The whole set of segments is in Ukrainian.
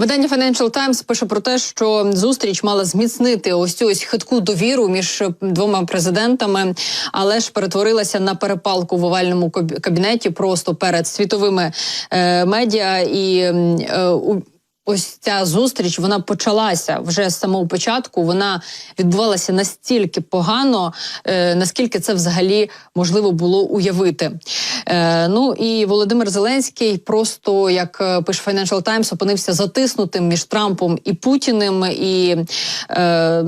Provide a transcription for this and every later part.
Видання Financial Times пише про те, що зустріч мала зміцнити ось цю ось хитку довіру між двома президентами, але ж перетворилася на перепалку в овальному каб- кабінеті просто перед світовими е, медіа і е, у. Ось ця зустріч вона почалася вже з самого початку. Вона відбувалася настільки погано, е, наскільки це взагалі можливо було уявити. Е, ну і Володимир Зеленський просто як е, пише Financial Times, опинився затиснутим між Трампом і Путіним, і е, е,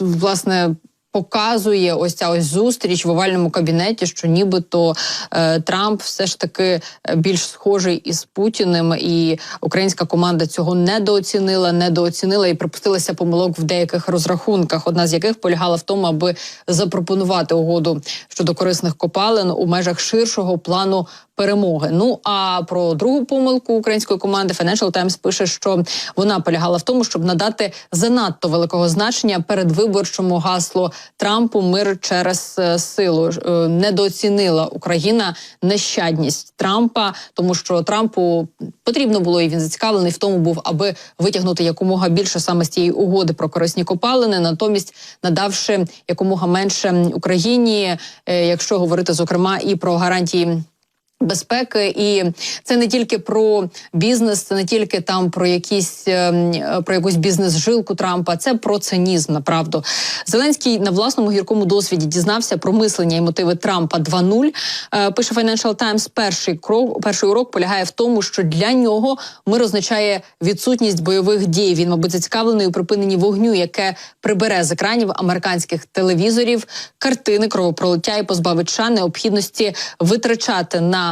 власне. Показує ось ця ось зустріч в овальному кабінеті, що нібито е, Трамп все ж таки е, більш схожий із Путіним, і українська команда цього недооцінила, недооцінила і припустилася помилок в деяких розрахунках. Одна з яких полягала в тому, аби запропонувати угоду щодо корисних копалин у межах ширшого плану перемоги. Ну а про другу помилку української команди Financial Times пише, що вона полягала в тому, щоб надати занадто великого значення передвиборчому гаслу Трампу мир через е, силу. Е, Недооцінила Україна нещадність Трампа, тому що Трампу потрібно було і він зацікавлений в тому був, аби витягнути якомога більше саме з цієї угоди про корисні копалини, натомість надавши якомога менше Україні, е, якщо говорити зокрема і про гарантії. Безпеки, і це не тільки про бізнес, це не тільки там про якісь ем, про якусь бізнес-жилку Трампа. Це про цинізм. Направду Зеленський на власному гіркому досвіді дізнався про мислення і мотиви Трампа 2.0. Е, Пише Financial Times, Перший крок, перший урок полягає в тому, що для нього мир означає відсутність бойових дій. Він, мабуть, зацікавлений у припиненні вогню, яке прибере з екранів американських телевізорів картини кровопролиття і позбавить США необхідності витрачати на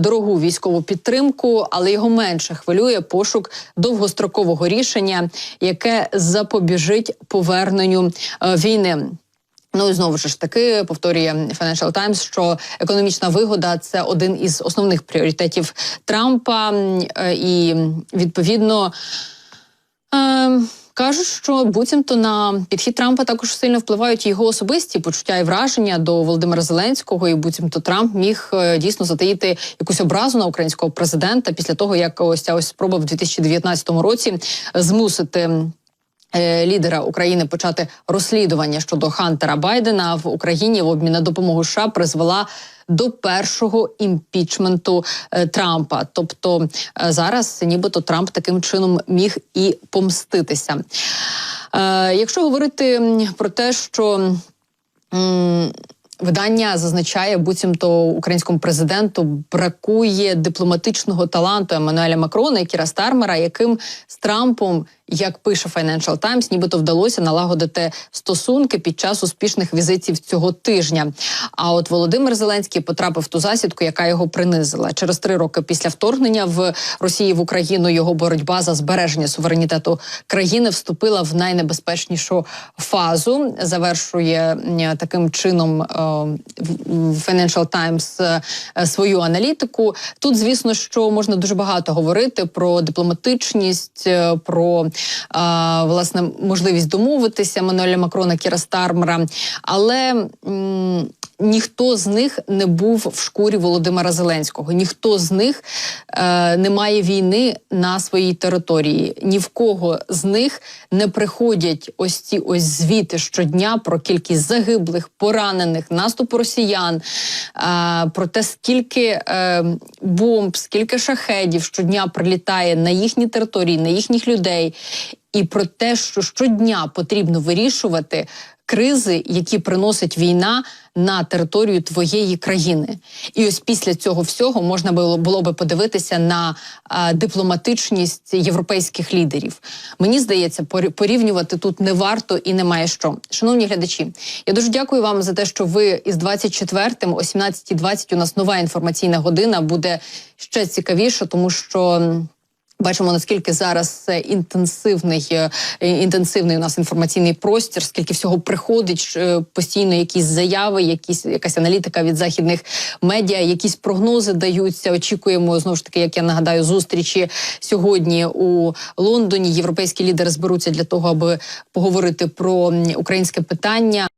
дорогу військову підтримку, але його менше хвилює пошук довгострокового рішення, яке запобіжить поверненню е, війни. Ну і знову ж таки повторює Financial Times, що економічна вигода це один із основних пріоритетів Трампа, е, і відповідно. Е, Кажуть, що буцімто на підхід Трампа також сильно впливають його особисті почуття і враження до Володимира Зеленського, і буцімто Трамп міг е, дійсно затаїти якусь образу на українського президента після того, як ось ця ось спроба в 2019 році змусити. е, Лідера України почати розслідування щодо Хантера Байдена в Україні в обмін на допомогу США призвела до першого імпічменту е, Трампа. Тобто е, зараз, нібито Трамп таким чином міг і помститися. Е, якщо говорити про те, що Видання зазначає, буцімто українському президенту бракує дипломатичного таланту Еммануеля Макрона і Кіра Стармера, яким з Трампом, як пише Financial Times, нібито вдалося налагодити стосунки під час успішних візитів цього тижня. А от Володимир Зеленський потрапив в ту засідку, яка його принизила. Через три роки після вторгнення в Росії в Україну його боротьба за збереження суверенітету країни вступила в найнебезпечнішу фазу. Завершує таким чином е, Financial Times е, свою аналітику. Тут, звісно, що можна дуже багато говорити про дипломатичність, е, про е, власне можливість домовитися Мануеля Макрона, Кіра Стармера, але. Ніхто з них не був в шкурі Володимира Зеленського. Ніхто з них е, не має війни на своїй території. Ні в кого з них не приходять ось ці ось звіти щодня про кількість загиблих, поранених, наступ росіян, е, про те, скільки е, бомб, скільки шахедів щодня прилітає на їхні території, на їхніх людей, і про те, що щодня потрібно вирішувати кризи, які приносить війна на територію твоєї країни. І ось після цього всього можна було, було би подивитися на дипломатичність європейських лідерів. Мені здається, порі- порівнювати тут не варто і немає що. Шановні глядачі, я дуже дякую вам за те, що ви із 24-м, о 17.20 у нас нова інформаційна година буде ще цікавіше, тому що. Бачимо наскільки зараз інтенсивний е, інтенсивний у нас інформаційний простір, скільки всього приходить е, постійно, якісь заяви, якісь якась аналітика від західних медіа, якісь прогнози даються. Очікуємо знову ж таки, як я нагадаю, зустрічі сьогодні у Лондоні. Європейські лідери зберуться для того, аби поговорити про українське питання.